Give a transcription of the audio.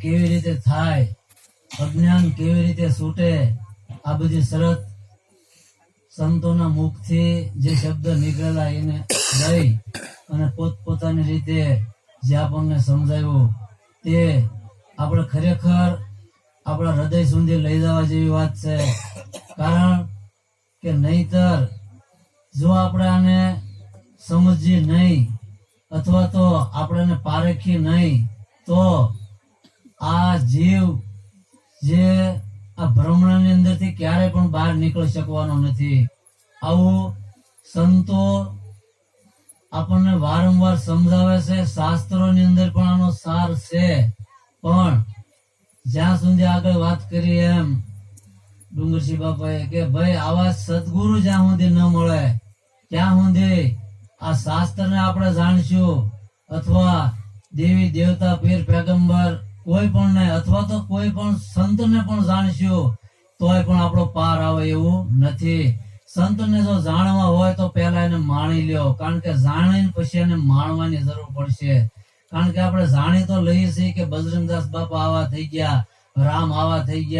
કેવી રીતે થાય, અજ્ઞાન કેવી રીતે છૂટે, આ બધી શરત સંતોના મુખથી જે શબ્દ નીકળેલા એને લઈ અને પોતપોતાની રીતે જે આપણને સમજાવ્યું તે આપણે ખરેખર આપણા હૃદય સુધી લઈ જવા જેવી વાત છે. કારણ કે નહીતર જો આપણે આને સમજીએ નહીં અથવા તો આપણે પારખી નહીં, તો જીવ જે આ ભ્રમણાની અંદરથી ક્યારે પણ બહાર નીકળી શકવાનો નથી. આવું સંતો આપણને વારંવાર સમજાવે છે, શાસ્ત્રોની અંદર પણ આનો સાર છે. પણ જ્યાં સુધી આગળ વાત કરી એમ ડુંગરસિંહ બાપાએ કે ભાઈ, આવા સદગુરુ જ્યાં સુધી ન મળે, ત્યાં સુધી આ શાસ્ત્રને આપણે જાણશું. અથવા દેવી દેવતા પીર પેગંબર કોઈ પણ ને અથવા તો કોઈ પણ સંતને પણ જાણશું, તોય પણ આપણો પાર આવે એવું નથી. સંતને જો જાણવા હોય તો પહેલા એને માણી લ્યો. કારણ કે જાણીને પછી એને માણવાની જરૂર પડશે. કારણ કે આપણે જાણી તો લઈએ છીએ કે બજરંગદાસ બાપા આવા થઈ ગયા, રામ આવા થઈ ગયા.